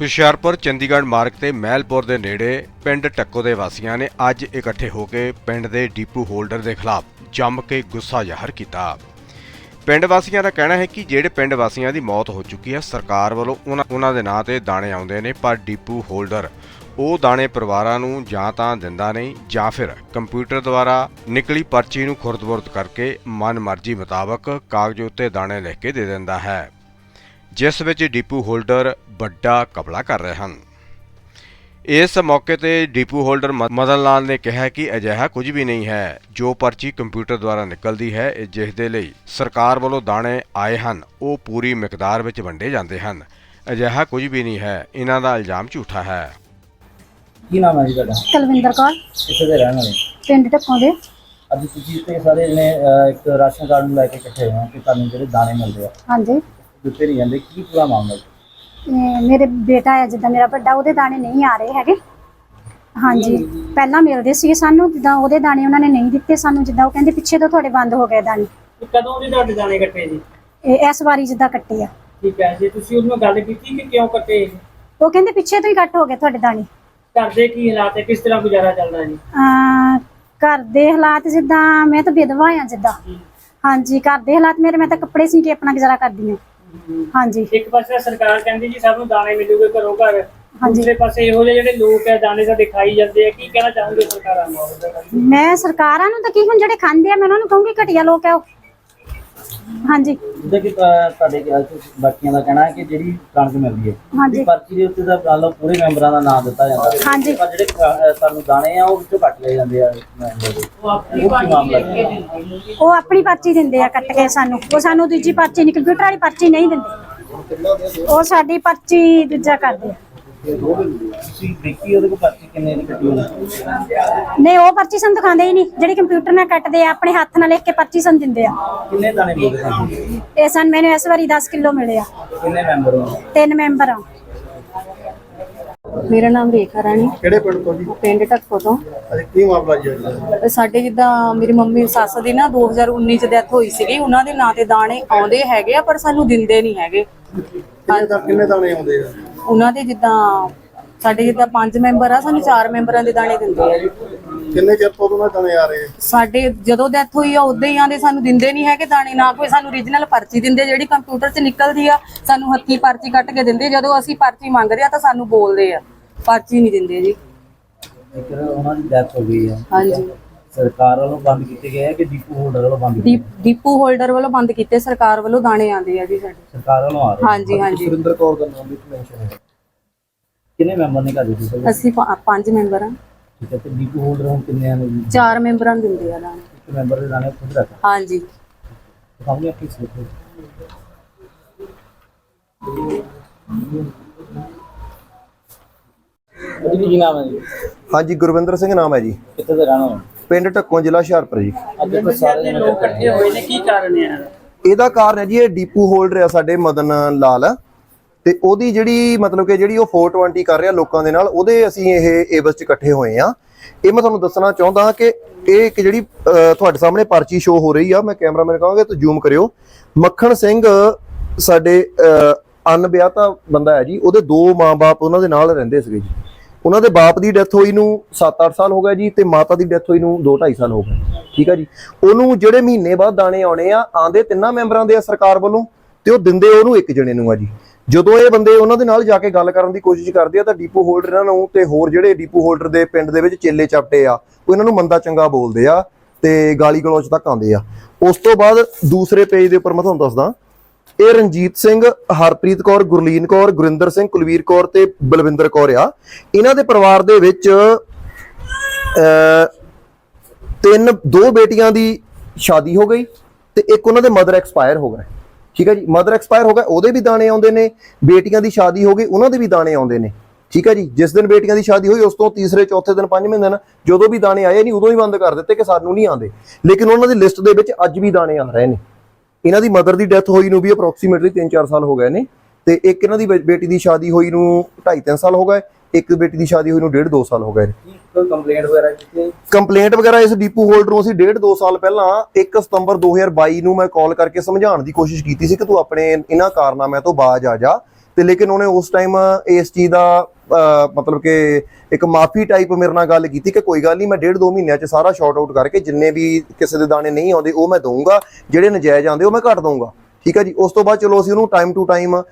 ਹੁਸ਼ਿਆਰਪੁਰ, ਚੰਡੀਗੜ੍ਹ ਮਾਰਗ ਤੇ ਮਹਿਲਪੁਰ ਦੇ ਨੇੜੇ ਪਿੰਡ ਟੱਕੋ ਦੇ ਵਾਸੀਆਂ ਨੇ ਅੱਜ ਇਕੱਠੇ ਹੋ ਕੇ ਪਿੰਡ ਦੇ ਡੀਪੂ ਹੋਲਡਰ ਦੇ ਖਿਲਾਫ ਜੰਮ ਕੇ ਗੁੱਸਾ ਜ਼ਾਹਰ ਕੀਤਾ। ਪਿੰਡ ਵਾਸੀਆਂ ਦਾ ਕਹਿਣਾ ਹੈ ਕਿ ਜਿਹੜੇ ਪਿੰਡ ਵਾਸੀਆਂ ਦੀ ਮੌਤ ਹੋ ਚੁੱਕੀ ਹੈ, ਸਰਕਾਰ ਵੱਲੋਂ ਉਹਨਾਂ ਉਹਨਾਂ ਦੇ ਨਾਂ ਤੇ ਦਾਣੇ ਆਉਂਦੇ ਨੇ, ਪਰ ਡੀਪੂ ਹੋਲਡਰ ਉਹ ਦਾਣੇ ਪਰਿਵਾਰਾਂ ਨੂੰ ਜਾਂ ਤਾਂ ਦਿੰਦਾ ਨਹੀਂ ਜਾਂ ਫਿਰ ਕੰਪਿਊਟਰ ਦੁਆਰਾ ਨਿਕਲੀ ਪਰਚੀ ਨੂੰ ਖੁਰਦ-ਬੁਰਦ ਕਰਕੇ ਮਨਮਰਜ਼ੀ ਮੁਤਾਬਕ ਕਾਗਜ਼ ਉੱਤੇ ਦਾਣੇ ਲਿਖ ਕੇ ਦੇ ਦਿੰਦਾ ਹੈ। ਜਿਸ ਵਿੱਚ ਡੀਪੂ ਹੋਲਡਰ ਵੱਡਾ ਕਬਲਾ ਕਰ ਰਹੇ ਹਨ। ਇਸ ਮੌਕੇ ਤੇ ਡੀਪੂ ਹੋਲਡਰ ਮਦਨ ਲਾਲ ਨੇ ਕਿਹਾ ਕਿ ਅਜਿਹਾ ਕੁਝ ਵੀ ਨਹੀਂ ਹੈ ਜੋ ਪਰਚੀ ਕੰਪਿਊਟਰ ਦੁਆਰਾ ਨਿਕਲਦੀ ਹੈ ਇਹ ਜਿਸ ਦੇ ਲਈ ਸਰਕਾਰ ਵੱਲੋਂ ਦਾਣੇ ਆਏ ਹਨ ਉਹ ਪੂਰੀ ਮਿਕਦਾਰ ਵਿੱਚ ਵੰਡੇ ਜਾਂਦੇ ਹਨ। ਅਜਿਹਾ ਕੁਝ ਵੀ ਨਹੀਂ ਹੈ ਇਹਨਾਂ ਦਾ ਇਲਜ਼ਾਮ ਝੂਠਾ ਹੈ। ਕੀ ਨਾਮ ਹੈ ਜੀ ਤੁਹਾਡਾ? ਕੁਲਵਿੰਦਰ ਕੌਰ। ਕਿੱਥੇ ਦੇ ਰਹਿਣ ਵਾਲੇ? ਪਿੰਡ ਢੱਕੋਂ ਦੇ। ਅੱਜ ਤੁਸੀਂ ਇੱਥੇ ਸਾਰੇ ਅਹ, ਇੱਕ ਰਾਸ਼ਨ ਕਾਰਡ ਨੂੰ ਲੈ ਕੇ ਇਕੱਠੇ ਹੋਏ ਹੋ ਕਿ ਤੁਹਾਨੂੰ ਜਿਹੜੇ ਦਾਣੇ ਮਿਲਦੇ ਆ। ਹਾਂਜੀ। ਦਿੱਤੇ ਨਹੀਂ ਜਾਂਦੇ। ਕੀ ਪੂਰਾ ਮਾਮਲਾ ਇਹ ਮੇਰੇ ਬੇਟਾ ਹੈ ਜਿੱਦਾਂ ਮੇਰਾ ਵੱਡਾ ਉਹਦੇ ਦਾਣੇ ਨਹੀਂ ਆ ਰਹੇ ਹੈਗੇ। ਹਾਂਜੀ। ਪਹਿਲਾਂ ਮਿਲਦੇ ਸੀਗੇ ਸਾਨੂੰ ਜਿੱਦਾਂ ਉਹਦੇ ਦਾਣੇ ਉਹਨਾਂ ਨੇ ਨਹੀਂ ਦਿੱਤੇ ਸਾਨੂੰ ਜਿੱਦਾਂ ਉਹ ਕਹਿੰਦੇ ਪਿੱਛੇ ਤੋਂ ਤੁਹਾਡੇ ਬੰਦ ਹੋ ਗਏ ਦਾਣੇ। ਕਦੋਂ ਦੀ ਤੁਹਾਡੇ ਦਾਣੇ ਕੱਟੇ ਜੀ? ਇਹ ਇਸ ਵਾਰੀ ਜਿੱਦਾਂ ਕੱਟੇ ਆ। ਠੀਕ ਹੈ ਜੀ ਤੁਸੀਂ ਉਹਨੂੰ ਗੱਲ ਕੀਤੀ ਕਿ ਕਿਉਂ ਕੱਟੇ? ਉਹ ਕਹਿੰਦੇ ਪਿੱਛੇ ਤੋਂ ਹੀ ਕੱਟ ਹੋ ਗਏ ਤੁਹਾਡੇ ਦਾਣੇ। ਘਰ ਦੇ ਕੀ ਹਾਲਾਤ ਹੈ? ਕਿਸ ਤਰ੍ਹਾਂ ਗੁਜ਼ਾਰਾ ਚੱਲਦਾ ਜੀ? ਅਮ ਘਰ ਦੇ ਹਾਲਾਤ ਜਿੱਦਾਂ ਮੈਂ ਤਾਂ ਵਿਧਵਾ ਆ ਜਿੱਦਾਂ। ਹਾਂਜੀ ਘਰ ਦੇ ਹਾਲਾਤ ਮੇਰੇ ਮੈਂ ਤਾਂ ਕੱਪੜੇ ਸੀ ਕੇ ਆਪਣਾ ਗੁਜ਼ਾਰਾ ਕਰਦੀ ਹਾਂ। ਹਾਂਜੀ। ਇੱਕ ਪਾਸੇ ਸਰਕਾਰ ਕਹਿੰਦੀ ਜੀ ਸਭ ਨੂੰ ਦਾਣੇ ਮਿਲੂਗੇ ਘਰੋਂ ਘਰ। ਹਾਂਜੀ। ਦੂਸਰੇ ਪਾਸੇ ਇਹੋ ਜਿਹੇ ਜਿਹੜੇ ਲੋਕ ਹੈ ਦਾਣੇ ਸਾਡੇ ਖਾਈ ਜਾਂਦੇ ਆ। ਕੀ ਕਹਿਣਾ ਚਾਹੋਗੇ ਸਰਕਾਰਾਂ ਨੂੰ? ਮੈਂ ਸਰਕਾਰਾਂ ਨੂੰ ਤਾਂ ਕੀ ਹੁਣ ਜਿਹੜੇ ਖਾਂਦੇ ਆ ਮੈਂ ਉਹਨਾਂ ਨੂੰ ਕਹੂੰਗੀ ਘਟੀਆ ਲੋਕ ਆ ਉਹ। ਹਾਂਜੀ। ਜਿੱਦਾਂ ਕਿ ਅਹ, ਤੁਹਾਡੇ ਚ ਬਾਕੀਆਂ ਦਾ ਕਹਿਣਾ ਹੈ ਕਿ ਜਿਹੜੀ ਕਣਕ ਮਿਲਦੀ ਹੈ ਹਾਂਜੀ। ਪਰਚੀ ਦੇ ਉੱਤੇ ਤਾਂ ਮੰਨ ਲਓ ਪੂਰੇ ਮੈਂਬਰਾਂ ਦਾ ਨਾਮ ਦਿੱਤਾ ਜਾਂਦਾ। ਹਾਂਜੀ। ਪਰ ਜਿਹੜੇ ਅਹ, ਸਾਨੂੰ ਦਾਣੇ ਆ ਉਹ ਵਿੱਚੋਂ ਕੱਟ ਲਏ ਜਾਂਦੇ ਆ ਮੈਂਬਰ ਦੇ। ਉਹ ਆਪਣੀ ਕੀ ਪਾਰਟੀ ਲੈ ਕੇ ਹੈ? ਦਿੰਦੇ ਉਹ ਆਪਣੀ ਪਰਚੀ ਦਿੰਦੇ ਆ ਕੱਟ ਕੇ ਸਾਨੂੰ। ਉਹ ਸਾਨੂੰ ਦੂਜੀ ਪਰਚੀ ਨਹੀਂ ਕੰਪਿਊਟਰ ਵਾਲੀ ਪਰਚੀ ਨਹੀਂ ਦਿੰਦੇ। ਉਹ ਸਾਡੀ ਪਰਚੀ ਦੂਜਾ ਕਰਦੇ ਆ। ਤੁਸੀਂ ਦੇਖੀ ਉਹਦੇ ਕੋਲ ਪਰਚੀ ਕਿੰਨੇ ਦੀ ਕੱਟੀ ਹੋਣੀ ਨਹੀਂ ਉਹ ਪਰਚੀ ਸਾਨੂੰ ਦਿਖਾਉਂਦੇ ਹੀ ਨਹੀਂ। ਜਿਹੜੀ ਕੰਪਿਊਟਰ ਨਾਲ ਕੱਟਦੇ ਆ ਆਪਣੇ ਹੱਥ ਨਾਲ ਲਿਖ ਕੇ ਪਰਚੀ ਸਾਨੂੰ ਦਿੰਦੇ ਆ। ਕਿੰਨੇ ਦਾਣੇ ਮਿਲਦੇ ਤੁਹਾਨੂੰ? ਇਹ ਸਨ ਮੈਨੂੰ ਇਸ ਵਾਰੀ 10 ਕਿਲੋ ਮਿਲੇ ਆ। ਕਿੰਨੇ ਮੈਂਬਰ ਹੋ? ਤਿੰਨ ਮੈਂਬਰ ਆ। ਮੇਰਾ ਨਾਮ ਰੇਖਾ ਰਾਣੀ। ਕਿਹੜੇ ਪਿੰਡ ਤੋਂ ਜੀ? ਪਿੰਡ ਢੱਕੋ ਤੋਂ। ਅਜੇ ਕੀ ਮਾਮਲਾ ਜੀ ਅੱਜ? ਸਾਡੇ ਜਿੱਦਾਂ ਮੇਰੀ ਮੰਮੀ ਸੱਸ ਦੀ ਨਾ 2019 ਚ ਡੈਥ ਹੋਈ ਸੀਗੀ। ਉਹਨਾਂ ਦੇ ਨਾਂ ਤੇ ਦਾਣੇ ਆਉਂਦੇ ਹੈਗੇ ਆ ਪਰ ਸਾਨੂੰ ਦਿੰਦੇ ਨਹੀਂ ਹੈਗੇ। ਕਿੰਨੇ ਦਾ ਕਿੰਨੇ ਦਾਣੇ ਆਉਂਦੇ ਆ? ਉਹਨਾਂ ਦੇ ਜਿੱਦਾਂ ਸਾਡੇ ਜਿੱਦਾਂ ਪੰਜ ਮੈਂਬਰ ਆ ਸਾਨੂੰ ਚਾਰ ਮੈਂਬਰਾਂ ਦੇ ਦਾਣੇ ਦਿੰਦੇ ਆ। ਕਿੰਨੇ ਚਿਰ ਤੋਂ ਉਹਨਾਂ ਦਾਣੇ ਆ ਰਹੇ? ਸਾਡੇ ਜਦੋਂ ਡੈਥ ਹੋਈ ਆ ਉਦੋਂ ਹੀ ਆਂਦੇ ਸਾਨੂੰ ਦਿੰਦੇ ਨਹੀਂ ਹੈਗੇ ਦਾਣੇ ਨਾ ਕੋਈ ਸਾਨੂੰ ਓਰੀਜਨਲ ਪਰਚੀ ਦਿੰਦੇ ਜਿਹੜੀ ਕੰਪਿਊਟਰ 'ਚ ਨਿਕਲਦੀ ਆ ਸਾਨੂੰ ਹੱਥੀਂ ਪਰਚੀ ਕੱਟ ਕੇ ਦਿੰਦੇ ਜਦੋਂ ਅਸੀਂ ਪਰਚੀ ਮੰਗਦੇ ਆ ਤਾਂ ਸਾਨੂੰ ਬੋਲਦੇ ਆ ਪਰਚੀ ਨਹੀਂ ਦਿੰਦੇ ਜੀ। ਇੱਕ ਉਹਨਾਂ ਦੀ ਡੈਥ ਹੋ ਗਈ ਆ। ਹਾਂਜੀ। ਸਰਕਾਰ ਵੱਲੋਂ ਬੰਦ ਕੀਤੇ ਗਏ ਆ ਕਿ ਡੀਪੂ ਹੋਲਡਰ ਵੱਲੋਂ ਬੰਦ ਕੀਤੇ ਡੀਪ- ਡੀਪੂ ਹੋਲਡਰ ਵੱਲੋਂ ਬੰਦ ਕੀਤੇ ਸਰਕਾਰ ਵੱਲੋਂ ਦਾਣੇ ਆਉਂਦੇ ਆ ਜੀ ਸਾਡੇ। ਸਰਕਾਰ ਵੱਲੋਂ ਆ ਰਹੇ ਹਾਂਜੀ ਹਾਂਜੀ। ਸੁਰਿੰਦਰ ਕੌਰ ਦਾ ਨਾਮ ਵੀ ਮੈਂਸ਼ਨ ਹੈ। ਕਿੰਨੇ ਮੈਂਬਰ ਨੇ ਘਰ ਦੇ ਤੁਸੀਂ ਅਸੀਂ ਪੰ- ਪੰਜ ਮੈਂਬਰ ਹਾਂ। ਠੀਕ ਹੈ ਤੇ ਡੀਪੂ ਹੋਲਡਰ ਹੁਣ ਕਿੰਨੇ ਆ ਨੇ ਜੀ ਚਾਰ ਮੈਂਬਰਾਂ ਨੂੰ ਦਿੰਦੇ ਆ ਦਾਣੇ। ਇੱਕ ਮੈਂਬਰ ਦੇ ਦਾਣੇ ਖੁਦ ਰੱਖ ਹਾਂਜੀ। ਦਿਖਾਉਂਗੇ ਆਪਣੀ ਸਲਿੱਪ ਉਹਦੀ ਕੀ ਨਾਮ ਹੈ ਜੀ? ਹਾਂਜੀ ਗੁਰਵਿੰਦਰ ਸਿੰਘ ਨਾਮ ਹੈ ਜੀ। ਕਿੱਥੇ ਦੇ ਰਹਿਣਾ ਪਿੰਡ ਢੱਕੋਂ ਜ਼ਿਲ੍ਹਾ ਹੁਸ਼ਿਆਰਪੁਰ ਜੀ। ਅੱਜ ਇੱਥੇ ਸਾਰੇ ਜਣੇ ਲੋਕ ਇਕੱਠੇ ਹੋਏ ਨੇ ਕੀ ਕਾਰਨ ਹੈ? ਇਹਦਾ ਕਾਰਨ ਹੈ ਜੀ ਇਹ ਡੀਪੂ ਹੋਲਡਰ ਆ ਸਾਡੇ ਮਦਨ ਲਾਲ। ਤੇ ਉਹਦੀ ਜਿਹੜੀ ਮਤਲਬ ਕਿ ਜਿਹੜੀ ਉਹ 420 ਕਰ ਰਿਹਾ ਲੋਕਾਂ ਦੇ ਨਾਲ ਉਹਦੇ ਅਸੀਂ ਇਹ ਏਵਸ ਚ ਇਕੱਠੇ ਹੋਏ ਆ ਇਹ ਮੈਂ ਤੁਹਾਨੂੰ ਦੱਸਣਾ ਚਾਹੁੰਦਾ ਕਿ ਇਹ ਇੱਕ ਜਿਹੜੀ ਤੁਹਾਡੇ ਸਾਹਮਣੇ ਪਰਚੀ ਸ਼ੋ ਹੋ ਰਹੀ ਆ। ਮੈਂ ਕੈਮਰਾਮੈਨ ਕਹਾਂਗਾ ਤੂੰ ਜ਼ੂਮ ਕਰਿਓ। ਮੱਖਣ ਸਿੰਘ ਸਾਡੇ ਅਨਵਿਆਹਤਾ ਬੰਦਾ ਹੈ ਜੀ ਉਹਦੇ ਦੋ ਮਾਂ-ਬਾਪ ਉਹਨਾਂ ਦੇ ਨਾਲ ਰਹਿੰਦੇ ਸੀਗੇ ਜੀ। ਉਹਨਾਂ ਦੇ ਬਾਪ ਦੀ ਡੈਥ ਹੋਈ ਨੂੰ 7-8 ਸਾਲ ਹੋ ਗਏ ਜੀ ਤੇ ਮਾਤਾ ਦੀ ਡੈਥ ਹੋਈ ਨੂੰ 2-2.5 ਸਾਲ ਹੋ ਗਏ। ਠੀਕ ਆ ਜੀ? ਉਹਨੂੰ ਜਿਹੜੇ ਮਹੀਨੇ ਬਾਅਦ ਦਾਣੇ ਆਉਣੇ ਆ, ਆਂਦੇ ਤਿੰਨਾਂ ਮੈਂਬਰਾਂ ਦੇ ਆ ਸਰਕਾਰ ਵੱਲੋਂ ਤੇ ਉਹ ਦਿੰਦੇ ਉਹਨੂੰ ਇੱਕ ਜਣੇ ਨੂੰ ਆ ਜੀ। ਜਦੋਂ ਇਹ ਬੰਦੇ ਉਹਨਾਂ ਦੇ ਨਾਲ ਜਾ ਕੇ ਗੱਲ ਕਰਨ ਦੀ ਕੋਸ਼ਿਸ਼ ਕਰਦੇ ਆ ਤਾਂ ਡੀਪੂ ਹੋਲਡਰ ਇਹਨਾਂ ਨੂੰ ਤੇ ਹੋਰ ਜਿਹੜੇ ਡੀਪੂ ਹੋਲਡਰ ਦੇ ਪਿੰਡ ਦੇ ਵਿੱਚ ਚੇਲੇ ਚਾਪਟੇ ਆ, ਉਹ ਇਹਨਾਂ ਨੂੰ ਮੰਦਾ ਚੰਗਾ ਬੋਲਦੇ ਆ ਤੇ ਗਾਲੀ ਗਲੋਚ ਤੱਕ ਆਉਂਦੇ ਆ। ਉਸ ਤੋਂ ਬਾਅਦ ਦੂਸਰੇ ਪੇਜ ਦੇ ਉੱਪਰ ਮੈਂ ਤੁਹਾਨੂੰ ਦੱਸਦਾ ਇਹ ਰਣਜੀਤ ਸਿੰਘ, ਹਰਪ੍ਰੀਤ ਕੌਰ, ਗੁਰਲੀਨ ਕੌਰ, ਗੁਰਿੰਦਰ ਸਿੰਘ, ਕੁਲਵੀਰ ਕੌਰ ਤੇ ਬਲਵਿੰਦਰ ਕੌਰ ਆ। ਇਹਨਾਂ ਦੇ ਪਰਿਵਾਰ ਦੇ ਵਿੱਚ ਤਿੰਨ, ਦੋ ਬੇਟੀਆਂ ਦੀ ਸ਼ਾਦੀ ਹੋ ਗਈ ਤੇ ਇੱਕ ਉਹਨਾਂ ਦੇ ਮਦਰ ਐਕਸਪਾਇਰ ਹੋ ਗਏ। ਠੀਕ ਹੈ ਜੀ? ਮਦਰ ਐਕਸਪਾਇਰ ਹੋ ਗਿਆ ਉਹਦੇ ਵੀ ਦਾਣੇ ਆਉਂਦੇ ਨੇ, ਬੇਟੀਆਂ ਦੀ ਸ਼ਾਦੀ ਹੋ ਗਈ, ਉਹਨਾਂ ਦੇ ਵੀ ਦਾਣੇ ਆਉਂਦੇ ਨੇ। ਠੀਕ ਹੈ ਜੀ? ਜਿਸ ਦਿਨ ਬੇਟੀਆਂ ਦੀ ਸ਼ਾਦੀ ਹੋਈ, ਉਸ ਤੋਂ ਤੀਸਰੇ, ਚੌਥੇ ਦਿਨ, ਪੰਜਵੇਂ ਦਿਨ, ਜਦੋਂ ਵੀ ਦਾਣੇ ਆਏ ਨਹੀਂ, ਉਦੋਂ ਹੀ ਬੰਦ ਕਰ ਦਿੱਤੇ ਕਿ ਸਾਨੂੰ ਨਹੀਂ ਆਉਂਦੇ। ਲੇਕਿਨ ਉਹਨਾਂ ਦੀ ਲਿਸਟ ਦੇ ਵਿੱਚ ਅੱਜ ਵੀ ਦਾਣੇ ਆ ਰਹੇ ਨੇ। ਇਹਨਾਂ ਦੀ ਮਦਰ ਦੀ ਡੈਥ ਹੋਈ ਨੂੰ ਵੀ ਅਪਰੋਕਸੀਮੇਟਲੀ 3-4 ਸਾਲ ਹੋ ਗਏ ਨੇ ਤੇ ਇੱਕ ਇਹਨਾਂ ਦੀ ਬੇਟੀ ਦੀ ਸ਼ਾਦੀ ਹੋਈ ਨੂੰ 2.5-3 ਸਾਲ ਹੋ ਗਏ ਇੱਕ ਬੇਟੀ ਦੀ ਸ਼ਾਦੀ ਹੋਈ ਨੂੰ 1.5-2 ਸਾਲ ਹੋ ਗਏ ਨੇ। ਕੰਪਲੇਂਟ ਵਗੈਰਾ ਕੀਤੀ ਕੰਪਲੇਂਟ ਵਗੈਰਾ ਇਸ ਡੀਪੂ ਹੋਲਡਰ ਨੂੰ ਅਸੀਂ 1.5-2 ਸਾਲ ਪਹਿਲਾਂ 1 ਸਤੰਬਰ 2022 ਨੂੰ ਮੈਂ ਕਾਲ ਕਰਕੇ ਸਮਝਾਉਣ ਦੀ ਕੋਸ਼ਿਸ਼ ਕੀਤੀ ਸੀ ਕਿ ਤੂੰ ਆਪਣੇ ਇਹਨਾਂ ਕਾਰਨਾਮਿਆਂ ਤੋਂ ਬਾਜ ਆ ਜਾ। ਤੇ ਲੇਕਿਨ ਉਹਨੇ ਉਸ ਟਾਈਮ ਇਸ ਚੀਜ਼ ਦਾ ਮਤਲਬ ਕਿ ਇੱਕ ਮਾਫੀ ਟਾਈਪ ਮੇਰੇ ਨਾਲ ਗੱਲ ਕੀਤੀ ਕਿ ਕੋਈ ਗੱਲ ਨਹੀਂ, ਮੈਂ ਡੇਢ ਦੋ ਮਹੀਨਿਆਂ 'ਚ ਸਾਰਾ ਸ਼ਾਰਟ ਆਊਟ ਕਰਕੇ ਜਿੰਨੇ ਵੀ ਕਿਸੇ ਦੇ ਦਾਣੇ ਨਹੀਂ ਆਉਂਦੇ, ਉਹ ਮੈਂ ਦਊਂਗਾ, ਜਿਹੜੇ ਨਜਾਇਜ਼ ਆਉਂਦੇ ਉਹ ਮੈਂ ਘੱਟ ਦਊਂਗਾ। ਠੀਕ ਹੈ ਜੀ? ਉਸ ਤੋਂ ਬਾਅਦ ਚਲੋ ਅਸੀਂ ਉਹਨੂੰ time to time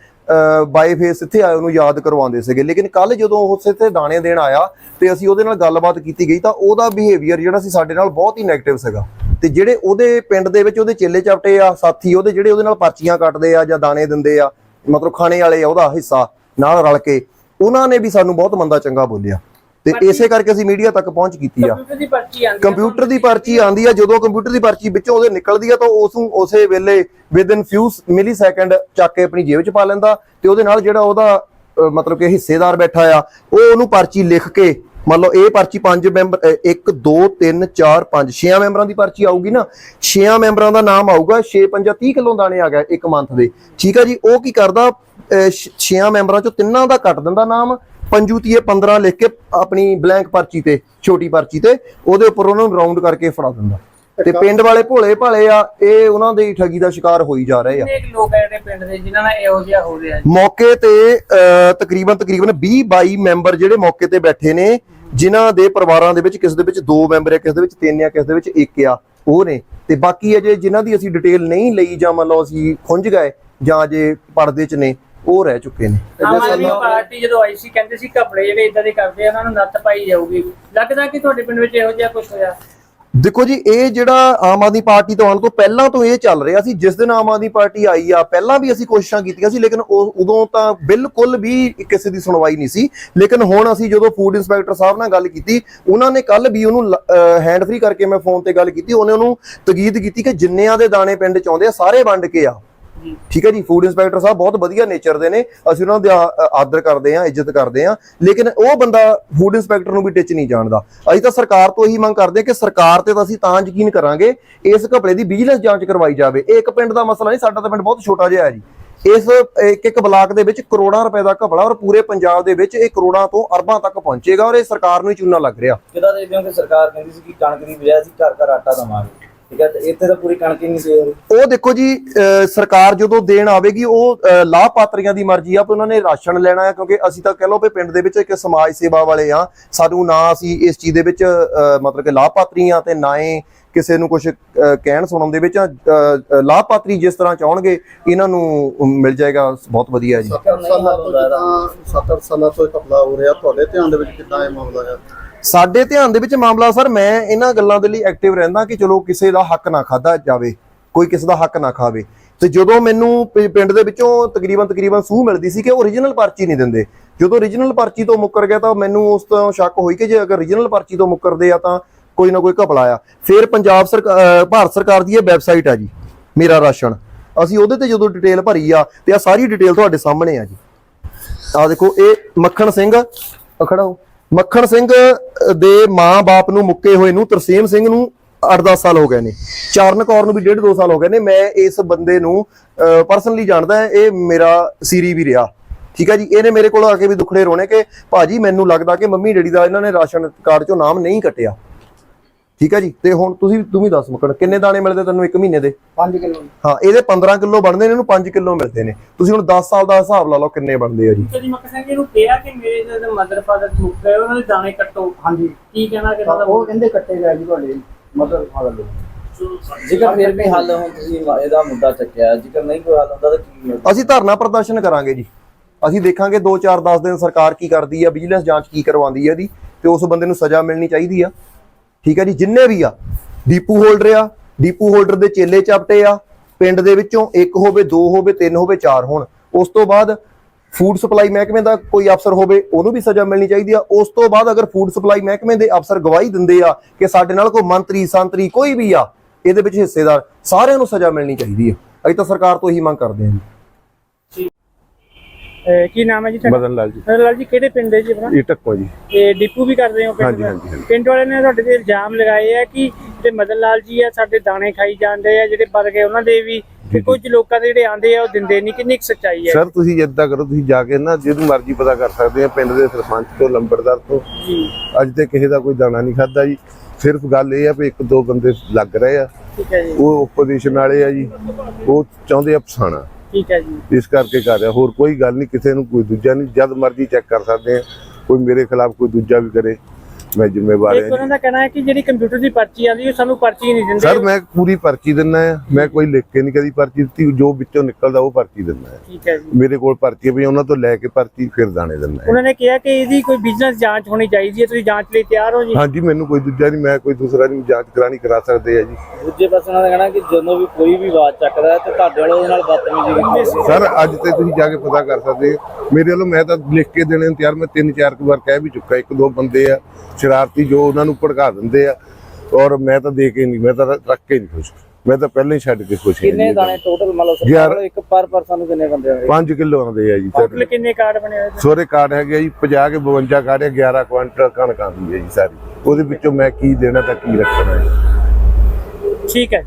by phase ਇੱਥੇ ਆਇਆ ਉਹਨੂੰ ਯਾਦ ਕਰਵਾਉਂਦੇ ਸੀਗੇ। ਲੇਕਿਨ ਕੱਲ ਜਦੋਂ ਉਹ ਇੱਥੇ ਦਾਣੇ ਦੇਣ ਆਇਆ ਤੇ ਅਸੀਂ ਉਹਦੇ ਨਾਲ ਗੱਲਬਾਤ ਕੀਤੀ ਗਈ, ਤਾਂ ਉਹਦਾ ਬਿਹੇਵੀਅਰ ਜਿਹੜਾ ਸੀ ਸਾਡੇ ਨਾਲ ਬਹੁਤ ਹੀ ਨੈਗੇਟਿਵ ਸੀਗਾ। ਤੇ ਜਿਹੜੇ ਉਹਦੇ ਪਿੰਡ ਦੇ ਵਿੱਚ ਉਹਦੇ ਚੇਲੇ ਚਾਪਟੇ ਆ, ਸਾਥੀ, ਉਹਦੇ ਜਿਹੜੇ ਉਹਦੇ ਨਾਲ ਪਰਚੀਆਂ ਕੱਟਦੇ ਆ ਜਾਂ ਦਾਣੇ ਦਿੰਦੇ ਆ ਮਤਲਬ ਖਾਣੇ ਵਾਲੇ ਆ ਉਹਦਾ ਹਿੱਸਾ ਨਾਲ ਰਲ ਕੇ ਉਹਨਾਂ ਨੇ ਵੀ ਸਾਨੂੰ ਬਹੁਤ ਮੰਦਾ ਚੰਗਾ ਬੋਲਿਆ। ਤੇ ਇਸੇ ਕਰਕੇ ਅਸੀਂ ਮੀਡੀਆ ਤੱਕ ਪਹੁੰਚ ਕੀਤੀ ਆ। ਕੰਪਿਊਟਰ ਦੀ ਪਰਚੀ ਆਂਦੀ ਆ ਜਦੋਂ ਕੰਪਿਊਟਰ ਦੀ ਪਰਚੀ ਵਿੱਚੋਂ ਉਹਦੇ ਨਿਕਲਦੀ ਆ ਤਾਂ ਉਸ ਨੂੰ ਉਸੇ ਵੇਲੇ ਵਿਦਨ ਫਿਊ ਮਿਲੀ ਸੈਕਿੰਡ ਚੱਕ ਕੇ ਆਪਣੀ ਜੇਬ 'ਚ ਪਾ ਲੈਂਦਾ ਤੇ ਉਹਦੇ ਨਾਲ ਜਿਹੜਾ ਉਹਦਾ ਮਤਲਬ ਕਿ ਹਿੱਸੇਦਾਰ ਬੈਠਾ ਆ ਉਹ ਉਹਨੂੰ ਪਰਚੀ ਲਿਖ ਕੇ ਮੰਨ ਲਓ ਇਹ ਪਰਚੀ ਪੰਜ ਮੈਂਬਰ 1 2 3 4 5 6 ਮੈਂਬਰਾਂ ਦੀ ਪਰਚੀ ਆਊਗੀ ਨਾ 6 ਮੈਂਬਰਾਂ ਦਾ ਨਾਮ ਆਊਗਾ 6 5 30 ਕਿਲੋ ਦਾਣੇ ਆ ਗਿਆ ਇੱਕ ਮੰਥ ਦੇ। ਠੀਕ ਆ ਜੀ? ਉਹ ਕੀ ਕਰਦਾ? 6 ਮੈਂਬਰਾਂ ਚੋਂ ਤਿੰਨਾਂ ਦਾ ਕੱਟ ਦਿੰਦਾ ਨਾਮ, ਪੰਜੂ ਤੀਏ 15 ਲਿਖ ਕੇ ਆਪਣੀ ਬਲੈਂਕ ਪਰਚੀ ਤੇ, ਛੋਟੀ ਪਰਚੀ ਤੇ, ਉਹਦੇ ਉੱਪਰ ਉਹਨਾਂ ਨੂੰ ਰਾਉਂਡ ਕਰਕੇ ਫੜਾ ਦਿੰਦਾ। ਤੇ ਪਿੰਡ ਵਾਲੇ ਭੋਲੇ ਭਾਲੇ ਆ ਇਹ ਉਹਨਾਂ ਦੇ ਹੀ ਠੱਗੀ ਦਾ ਸ਼ਿਕਾਰ ਹੋਈ ਜਾ ਰਹੇ ਆ। ਕਿੰਨੇ ਕੁ ਲੋਕ ਹੈ ਜਿਹੜੇ ਪਿੰਡ ਦੇ ਜਿਨ੍ਹਾਂ ਨਾਲ ਇਹੋ ਜਿਹਾ ਹੋ ਰਿਹਾ ਜੀ? ਮੌਕੇ ਤੇ ਤਕਰੀਬਨ ਤਕਰੀਬਨ 20 22 ਮੈਂਬਰ ਜਿਹੜੇ ਮੌਕੇ ਤੇ ਬੈਠੇ ਨੇ ਜਿਨ੍ਹਾਂ ਦੇ ਪਰਿਵਾਰਾਂ ਦੇ ਵਿੱਚ ਕਿਸੇ ਦੇ ਵਿੱਚ ਦੋ ਮੈਂਬਰ ਆ ਕਿਸੇ ਦੇ ਵਿੱਚ ਤਿੰਨ ਆ ਕਿਸੇ ਦੇ ਵਿੱਚ ਇੱਕ ਆ ਉਹ ਨੇ। ਤੇ ਬਾਕੀ ਅਜੇ ਜਿਨ੍ਹਾਂ ਦੀ ਅਸੀਂ ਡਿਟੇਲ ਨਹੀਂ ਲਈ ਜਾਂ ਮੰਨ ਲਓ ਅਸੀਂ ਖੁੰਝ ਗਏ ਜਾਂ ਅਜੇ ਪਰਦੇ 'ਚ ਨੇ ਉਹ ਰਹਿ ਚੁੱਕੇ ਨੇ। ਆਮ ਆਦਮੀ ਪਾਰਟੀ ਜਦੋਂ ਆਈ ਸੀ ਕਹਿੰਦੇ ਸੀ ਕਪੜੇ ਜਿਹੜੇ ਇਦਾਂ ਦੇ ਕਰਦੇ ਆ ਉਹਨਾਂ ਨੂੰ ਨੱਥ ਪਾਈ ਜਾਊਗੀ। ਲੱਗਦਾ ਕਿ ਤੁਹਾਡੇ ਪਿੰਡ ਵਿੱਚ ਇਹੋ ਜਿਹਾ ਕੁਝ ਹੋਇਆ? ਦੇਖੋ ਜੀ, ਇਹ ਜਿਹੜਾ ਆਮ ਆਦਮੀ ਪਾਰਟੀ ਤੋਂ ਆਉਣ ਤੋਂ ਪਹਿਲਾਂ ਤੋਂ ਇਹ ਚੱਲ ਰਿਹਾ ਸੀ, ਜਿਸ ਦਿਨ ਆਮ ਆਦਮੀ ਪਾਰਟੀ ਆਈ ਆ, ਪਹਿਲਾਂ ਵੀ ਅਸੀਂ ਕੋਸ਼ਿਸ਼ਾਂ ਕੀਤੀਆਂ ਸੀ, ਲੇਕਿਨ ਉਹ- ਉਦੋਂ ਤਾਂ ਬਿਲਕੁਲ ਵੀ ਕਿਸੇ ਦੀ ਸੁਣਵਾਈ ਨਹੀਂ ਸੀ। ਲੇਕਿਨ ਹੁਣ ਅਸੀਂ ਜਦੋਂ ਫੂਡ ਇੰਸਪੈਕਟਰ ਸਾਹਿਬ ਨਾਲ ਗੱਲ ਕੀਤੀ, ਉਹਨਾਂ ਨੇ ਕੱਲ ਵੀ ਉਹਨੂੰ ਹੈਂਡ ਫ੍ਰੀ ਕਰਕੇ ਮੈਂ ਫੋਨ ਤੇ ਗੱਲ ਕੀਤੀ, ਉਹਨੇ ਉਹਨੂੰ ਤਗੀਦ ਕੀਤੀ ਕਿ ਜਿੰਨਿਆਂ ਦੇ ਦਾਣੇ ਪਿੰਡ ਚ ਆਉਂਦੇ ਆ, ਸਾਰੇ ਵੰਡ ਕੇ ਆ। ਠੀਕ ਹੈ ਜੀ ਫੂਡ ਇੰਸਪੈਕਟਰ ਸਾਹਿਬ ਬਹੁਤ ਵਧੀਆ ਨੇਚਰ ਦੇ ਨੇ ਅਸੀਂ ਉਹਨਾਂ ਦਾ ਆ- ਆਦਰ ਕਰਦੇ ਹਾਂ ਇੱਜ਼ਤ ਕਰਦੇ ਹਾਂ ਲੇਕਿਨ ਉਹ ਬੰਦਾ ਫੂਡ ਇੰਸਪੈਕਟਰ ਨੂੰ ਵੀ ਟਿੱਚ ਨਹੀਂ ਜਾਣਦਾ। ਅਸੀਂ ਤਾਂ ਸਰਕਾਰ ਤੋਂ ਇਹੀ ਮੰਗ ਕਰਦੇ ਕਿ ਸਰਕਾਰ ਤੇ ਤਾਂ ਅਸੀਂ ਤਾਂ ਯਕੀਨ ਕਰਾਂਗੇ ਇਸ ਘਪਲੇ ਦੀ ਵਿਜੀਲੈਂਸ ਜਾਂਚ ਕਰਵਾਈ ਜਾਵੇ। ਇਹ ਇੱਕ ਪਿੰਡ ਦਾ ਮਸਲਾ ਨਹੀਂ ਸਾਡਾ ਤਾਂ ਪਿੰਡ ਬਹੁਤ ਛੋਟਾ ਜਿਹਾ ਹੈ ਜੀ। ਇਸ ਇੱਕ ਇੱਕ ਬਲਾਕ ਦੇ ਵਿੱਚ ਕਰੋੜਾਂ ਰੁਪਏ ਦਾ ਘਪਲਾ ਔਰ ਪੂਰੇ ਪੰਜਾਬ ਦੇ ਵਿੱਚ ਇਹ ਕਰੋੜਾਂ ਤੋਂ ਅਰਬਾਂ ਤੱਕ ਪਹੁੰਚੇਗਾ ਔਰ ਇਹ ਸਰਕਾਰ ਨੂੰ ਹੀ ਚੂਨਾ ਲੱਗ ਰਿਹਾ। ਕਿਦਾਂ ਦੇਖਦੇ ਹੋ ਕਿ ਸਰਕਾਰ ਕਹਿੰਦੀ ਸੀ ਕਿ ਕਣਕ ਦੀ ਬਜਾਏ ਅਸੀਂ ਘਰ ਘਰ ਆਟਾ ਦਵਾਂਗੇ? ਠੀਕ ਹੈ ਤੇ ਇੱਥੇ ਤਾਂ ਪੂਰੀ ਕਣਕ ਹੀ ਨਹੀਂ ਦੇ ਰਹੀ ਉਹ ਦੇਖੋ ਜੀ ਅਹ ਸਰਕਾਰ ਜਦੋਂ ਦੇਣ ਆਵੇਗੀ ਉਹ ਅਹ ਲਾਭਪਾਤਰੀਆਂ ਦੀ ਮਰਜ਼ੀ ਆ ਕਿ ਉਹਨਾਂ ਨੇ ਰਾਸ਼ਨ ਲੈਣਾ ਹੈ ਕਿਉਂਕਿ ਅਸੀਂ ਤਾਂ ਕਹਿ ਲਓ ਵੀ ਪਿੰਡ ਦੇ ਵਿੱਚ ਇੱਕ ਸਮਾਜ ਸੇਵਾ ਵਾਲੇ ਆ। ਸਾਨੂੰ ਨਾ ਅਸੀਂ ਇਸ ਚੀਜ਼ ਦੇ ਵਿੱਚ ਅਹ ਮਤਲਬ ਕਿ ਲਾਭਪਾਤਰੀ ਆ ਤੇ ਨਾ ਹੀ ਕਿਸੇ ਨੂੰ ਕੁਝ ਕਹਿਣ ਸੁਣਨ ਦੇ ਵਿੱਚ ਆ। ਅਹ, ਅਹ, ਲਾਭਪਾਤਰੀ ਜਿਸ ਤਰ੍ਹਾਂ ਚਾਹਣਗੇ ਇਹਨਾਂ ਨੂੰ ਮਿਲ ਜਾਏਗਾ। ਬਹੁਤ ਵਧੀਆ ਜੀ। 7 ਸਾਲਾਂ ਤੋਂ ਜਿੱਦਾਂ 7 ਸਾਲਾਂ ਤੋਂ ਇਹ ਘਪਲਾ ਹੋ ਰਿਹਾ। ਤੁਹਾਡੇ ਧਿਆਨ ਦੇ ਵਿੱਚ ਕਿੱਦਾਂ ਇਹ ਮਾਮਲਾ ਹੈ ਸਾਡੇ ਧਿਆਨ ਦੇ ਵਿੱਚ ਮਾਮਲਾ ਸਰ, ਮੈਂ ਇਹਨਾਂ ਗੱਲਾਂ ਦੇ ਲਈ ਐਕਟਿਵ ਰਹਿੰਦਾ ਕਿ ਚਲੋ ਕਿਸੇ ਦਾ ਹੱਕ ਨਾ ਖਾਦਾ ਜਾਵੇ, ਕੋਈ ਕਿਸੇ ਦਾ ਹੱਕ ਨਾ ਖਾਵੇ। ਤੇ ਜਦੋਂ ਮੈਨੂੰ ਪਿੰਡ ਦੇ ਵਿੱਚੋਂ ਤਕਰੀਬਨ ਤਕਰੀਬਨ ਸੂਹ ਮਿਲਦੀ ਸੀ ਕਿ ਉਹ origignal ਪਰਚੀ ਨਹੀਂ ਦਿੰਦੇ। ਜਦੋਂ origignal ਪਰਚੀ ਤੋਂ ਮੁੱਕਰ ਗਿਆ ਤਾਂ ਮੈਨੂੰ ਉਸ ਤੋਂ ਸ਼ੱਕ ਹੋਈ ਕਿ ਜੇ ਅਗਰ origignal ਪਰਚੀ ਤੋਂ ਮੁੱਕਰਦੇ ਆ ਤਾਂ ਕੋਈ ਨਾ ਕੋਈ ਘਪਲਾ ਆ। ਫਿਰ ਪੰਜਾਬ ਸਰਕਾਰ ਭਾਰਤ ਸਰਕਾਰ ਦੀ ਇਹ ਵੈਬਸਾਈਟ ਆ ਜੀ, ਮੇਰਾ ਰਾਸ਼ਨ। ਅਸੀਂ ਉਹਦੇ ਤੇ ਜਦੋਂ ਡਿਟੇਲ ਭਰੀ ਆ ਤੇ ਆ ਸਾਰੀ ਡਿਟੇਲ ਤੁਹਾਡੇ ਸਾਹਮਣੇ ਆ ਜੀ। ਆ ਦੇਖੋ, ਇਹ ਮੱਖਣ ਸਿੰਘ ਆ ਖੜਾ ਹੋ। ਮੱਖਣ ਸਿੰਘ ਦੇ ਮਾਂ-ਬਾਪ ਨੂੰ ਮੁੱਕੇ ਹੋਏ ਨੂੰ ਤਰਸੇਮ ਸਿੰਘ ਨੂੰ 8-10 ਸਾਲ ਹੋ ਗਏ ਨੇ। ਚਰਨ ਕੌਰ ਨੂੰ ਵੀ 1.5-2 ਸਾਲ ਹੋ ਗਏ ਨੇ। ਮੈਂ ਇਸ ਬੰਦੇ ਨੂੰ ਪਰਸਨਲੀ ਜਾਣਦਾ ਇਹ ਮੇਰਾ ਸੀਰੀ ਵੀ ਰਿਹਾ। ਠੀਕ ਹੈ ਜੀ? ਇਹਨੇ ਮੇਰੇ ਕੋਲ ਆ ਕੇ ਵੀ ਦੁਖੜੇ ਰੋਣੇ ਕਿ ਭਾਜੀ ਮੈਨੂੰ ਲੱਗਦਾ ਕਿ ਮੰਮੀ ਡੈਡੀ ਦਾ ਇਹਨਾਂ ਨੇ ਰਾਸ਼ਨ ਕਾਰਡ ਚੋਂ ਨਾਮ ਨਹੀਂ ਕੱਟਿਆ। ਠੀਕ ਹੈ ਜੀ? ਤੇ ਹੁਣ ਤੁਸੀਂ ਤੂੰ ਵੀ ਦੱਸ ਮੁਕਣ ਕਿੰਨੇ ਦਾਣੇ ਮਿਲਦੇ ਤੈਨੂੰ ਇੱਕ ਮਹੀਨੇ ਦੇ? 5 ਕਿਲੋ ਹਾਂ ਇਹਦੇ 15 ਕਿਲੋ ਬਣਦੇ ਨੇ ਇਹਨੂੰ 5 ਕਿਲੋ ਮਿਲਦੇ ਨੇ। ਤੁਸੀਂ ਹੁਣ 10 ਸਾਲ ਦਾ ਹਿਸਾਬ ਲਾ ਲਓ ਕਿੰਨੇ ਬਣਦੇ ਆ ਜੀ। ਤੇ ਜੀ ਮੈਂ ਕਹਿੰਦਾ ਇਹਨੂੰ ਕਿਹਾ ਕਿ ਮੇਰੇ ਜਿਹੜੇ ਮਦਰ ਫਾਦਰ ਮੁੱਕ ਗਏ ਉਹਨਾਂ ਦੇ ਦਾਣੇ ਕੱਟੋ। ਹਾਂਜੀ। ਕੀ ਕਹਿਣਾ ਕਿ ਉਹ ਦਾ ਕਹਿੰਦੇ ਕੱਟੇ ਗਏ ਜੀ ਤੁਹਾਡੇ ਮਤਲਬ ਹੱਲ ਲੋ ਜੇਕਰ ਫਿਰ ਵੀ ਹੱਲ ਹੁਣ ਤੁਸੀਂ ਇਹਦਾ ਮੁੱਦਾ ਚੱਕਿਆ ਜੇਕਰ ਨਹੀਂ ਕੋਈ ਹੱਲ ਹੁੰਦਾ ਤਾਂ ਕੀ ਹੋਊਗਾ? ਅਸੀਂ ਧਰਨਾ ਪ੍ਰਦਰਸ਼ਨ ਕਰਾਂਗੇ ਜੀ। ਅਸੀਂ ਦੇਖਾਂਗੇ 2-4 10 ਦਿਨ ਸਰਕਾਰ ਕੀ ਕਰਦੀ ਆ ਵਿਜੀਲੈਂਸ ਜਾਂਚ ਕੀ ਕਰਵਾਉਂਦੀ ਆ ਇਹਦੀ ਤੇ ਉਸ ਬੰਦੇ ਨੂੰ ਸਜ਼ਾ ਮਿਲਣੀ ਚਾਹੀਦੀ ਆ। ਠੀਕ ਹੈ ਜੀ, ਜਿੰਨੇ ਵੀ ਆ, ਡੀਪੂ ਹੋਲਡਰ ਆ, ਡੀਪੂ ਹੋਲਡਰ ਦੇ ਚੇਲੇ ਚਾਪਟੇ ਆ, ਪਿੰਡ ਦੇ ਵਿੱਚੋਂ ਇੱਕ ਹੋਵੇ, ਦੋ ਹੋਵੇ, ਤਿੰਨ ਹੋਵੇ, ਚਾਰ ਹੋਣ। ਉਸ ਤੋਂ ਬਾਅਦ ਫੂਡ ਸਪਲਾਈ ਮਹਿਕਮੇ ਦਾ ਕੋਈ ਅਫਸਰ ਹੋਵੇ, ਉਹਨੂੰ ਵੀ ਸਜ਼ਾ ਮਿਲਣੀ ਚਾਹੀਦੀ ਆ। ਉਸ ਤੋਂ ਬਾਅਦ ਅਗਰ ਫੂਡ ਸਪਲਾਈ ਮਹਿਕਮੇ ਦੇ ਅਫਸਰ ਗਵਾਹੀ ਦਿੰਦੇ ਆ ਕਿ ਸਾਡੇ ਨਾਲ ਕੋਈ ਮੰਤਰੀ, ਸੰਤਰੀ ਕੋਈ ਵੀ ਆ, ਇਹਦੇ ਵਿੱਚ ਹਿੱਸੇਦਾਰ, ਸਾਰਿਆਂ ਨੂੰ ਸਜ਼ਾ ਮਿਲਣੀ ਚਾਹੀਦੀ ਆ। ਅਸੀਂ ਤਾਂ ਸਰਕਾਰ ਤੋਂ ਇਹੀ ਮੰਗ ਕਰਦੇ ਹਾਂ ਜੀ। ਕੀ ਨਾਮ ਹੈ ਜੀ ਤੁਹਾਡਾ? ਮਦਨ ਲਾਲ ਜੀ। ਮਦਰ ਲਾਲ ਜੀ ਕਿਹੜੇ ਪਿੰਡ ਦੇ ਜੀ ਆਪਣਾ? ਇਹ ਟੱਕੋ ਜੀ। ਤੇ ਡਿਪੂ ਵੀ ਕਰਦੇ ਹੋ ਪਿੰਡ ਹਾਂਜੀ, ਦਾ? ਹਾਂਜੀ, ਹਾਂਜੀ। ਪਿੰਡ ਵਾਲਿਆਂ ਨੇ ਤੁਹਾਡੇ ਤੇ ਇਲਜ਼ਾਮ ਲਗਾਏ ਆ ਕਿ ਜਿਹੜੇ ਮਦਨ ਲਾਲ ਜੀ ਆ ਸਾਡੇ ਦਾਣੇ ਖਾਈ ਜਾਂਦੇ ਆ ਜਿਹੜੇ ਬਦ ਗਏ ਉਹਨਾਂ ਦੇ ਵੀ ਤੇ ਕੁਝ ਲੋਕਾਂ ਦੇ ਜਿਹੜੇ ਆਂਦੇ ਆ ਉਹ ਦਿੰਦੇ ਨਹੀਂ। ਕਿੰਨੀ ਕੁ ਸੱਚਾਈ ਹੈ? ਸਰ ਤੁਸੀਂ ਏਦਾਂ ਕਰੋ ਤੁਸੀਂ ਜਾ ਕੇ ਨਾ ਜਿਹਨੂੰ ਮਰਜ਼ੀ ਪਤਾ ਕਰ ਸਕਦੇ ਆ ਪਿੰਡ ਦੇ ਸਰਪੰਚ ਤੋਂ ਲੰਬੜਦਾਰ ਤੋਂ। ਜੀ। ਅੱਜ ਤੇ ਕਿਸੇ ਦਾ ਕੋਈ ਦਾਣਾ ਨਹੀਂ ਖਾਦਾ ਜੀ। ਸਿਰਫ ਗੱਲ ਇਹ ਆ ਵੀ ਇੱਕ ਦੋ ਬੰਦੇ ਲੱਗ ਰਹੇ ਆ। ਠੀਕ ਹੈ ਜੀ। ਉਹ ਆਪੋਜੀਸ਼ਨ ਵਾਲੇ ਆ ਜੀ। ਉਹ ਚਾਹੁੰਦੇ ਆ ਫਸਾਣਾ ਠੀਕ ਹੈ ਜੀ। ਇਸ ਕਰਕੇ ਕਰ ਰਿਹਾ। ਹੋਰ ਕੋਈ ਗੱਲ ਨਹੀਂ, ਕਿਸੇ ਨੂੰ ਕੋਈ ਦੂਜਾ ਨਹੀਂ। ਜਦ ਮਰਜ਼ੀ ਚੈੱਕ ਕਰ ਸਕਦੇ ਆ। ਕੋਈ ਮੇਰੇ ਖਿਲਾਫ ਕੋਈ ਦੂਜਾ ਵੀ ਕਰੇ। ਮੈਂ ਜ਼ਿੰਮੇਵਾਰ ਇੱਕ ਹਾਂ ਉਹਨਾਂ ਦਾ ਕਹਿਣਾ ਹੈ ਕਿ ਜਿਹੜੀ ਕੰਪਿਊਟਰ ਦੀ ਪਰਚੀ ਆਉਂਦੀ ਹੈ ਸਾਨੂੰ ਪਰਚੀ ਨਹੀਂ ਦਿੰਦੇ। ਸਰ ਮੈਂ ਪੂਰੀ ਪਰਚੀ ਦਿੰਦਾ ਆ ਮੈਂ ਕੋਈ ਲਿਖ ਕੇ ਨਹੀਂ ਕਦੀ ਪਰਚੀ ਦਿੱਤੀ। ਜੋ ਵਿੱਚੋਂ ਨਿਕਲਦਾ ਉਹ ਪਰਚੀ ਦਿੰਦਾ ਆ ਠੀਕ ਹੈ ਜੀ। ਮੇਰੇ ਕੋਲ ਪਰਚੀ ਪਈ ਉਹਨਾਂ ਤੋਂ ਲੈ ਕੇ ਪਰਚੀ ਫਿਰ ਦਾਣੇ ਦਿੰਦਾ ਆ ਉਹਨਾਂ ਨੇ ਕਿਹਾ ਕਿ ਇਹਦੀ ਕੋਈ ਬਿਜ਼ਨਸ ਜਾਂਚ ਹੋਣੀ ਚਾਹੀਦੀ ਹੈ ਤੁਸੀਂ ਜਾਂਚ ਲਈ ਤਿਆਰ ਹੋ ਜੀ? ਹਾਂਜੀ ਮੈਨੂੰ ਕੋਈ ਦੂਜਾ ਨਹੀਂ ਮੈਂ ਕੋਈ ਦੂਸਰਾ ਨਹੀਂ ਜਾਂਚ ਕਰਾਣੀ ਕਰਾ ਸਕਦੇ ਆ ਜੀ। ਦੂਜੇ ਪਾਸੇ ਉਹਨਾਂ ਦਾ ਕਹਿਣਾ ਕਿ ਜਦੋਂ ਵੀ ਕੋਈ ਵੀ ਆਵਾਜ਼ ਚੱਕਦਾ ਹੈ ਤੇ ਤੁਹਾਡੇ ਵੱਲੋਂ ਉਹਦੇ ਨਾਲ ਬਦਤਮੀਜ਼ੀ ਕੀਤੀ ਸਰ ਅੱਜ ਤੇ ਤੁਸੀਂ ਜਾ ਕੇ ਪਤਾ ਕਰ ਸਕਦੇ ਮੇਰੇ ਵੱਲੋਂ ਮੈਂ ਤਾਂ ਲਿਖ ਕੇ ਦੇਣੇ ਨੂੰ ਤਿਆਰ। ਮੈਂ ਤਿੰਨ ਚਾਰ ਕੁ ਵਾਰ ਕਹਿ ਵੀ ਚੁੱਕਾ ਇੱਕ ਦੋ ਬੰਦੇ ਆ। ਸ਼ਰਾਰਤੀ ਜੋ ਉਹਨਾਂ ਨੂੰ ਭੜਕਾ ਦਿੰਦੇ ਆ ਔਰ ਮੈਂ ਤਾਂ ਦੇ ਕੇ ਨਹੀਂ ਮੈਂ ਤਾਂ ਰੱਖ ਕੇ ਨਹੀਂ ਖੁਸ਼। ਮੈਂ ਤਾਂ ਪਹਿਲਾਂ ਹੀ ਛੱਡ ਕੇ ਖੁਸ਼ ਹਾਂ ਕਿੰਨੇ ਦਾਣੇ ਟੋਟਲ ਮੰਨ ਲਓ ਸਰਕਾਰ ਇੱਕ ਪਰ ਪਰਸਨ ਨੂੰ ਕਿੰਨੇ ਬੰਦੇ ਹੋਣਗੇ 5 ਕਿਲੋ ਆਉਂਦੇ ਆ ਜੀ ਟੋਟਲ ਕਿੰਨੇ ਕਾਰਡ ਬਣੇ ਹੋਏ? ਸੋਰੇ ਕਾਰਡ ਹੈਗੇ ਆ ਜੀ 50 ਕੇ 52 ਕਾਰਡ ਹੈ 11 ਕੁਆਂਟਲ ਕਣਕ ਆਉਂਦੀ ਹੈ ਜੀ ਸਾਰੀ। ਉਹਦੇ ਵਿੱਚੋਂ ਮੈਂ ਕੀ ਦੇਣਾ ਤਾਂ ਕੀ ਰੱਖਣਾ ਹੈ। ਠੀਕ ਹੈ।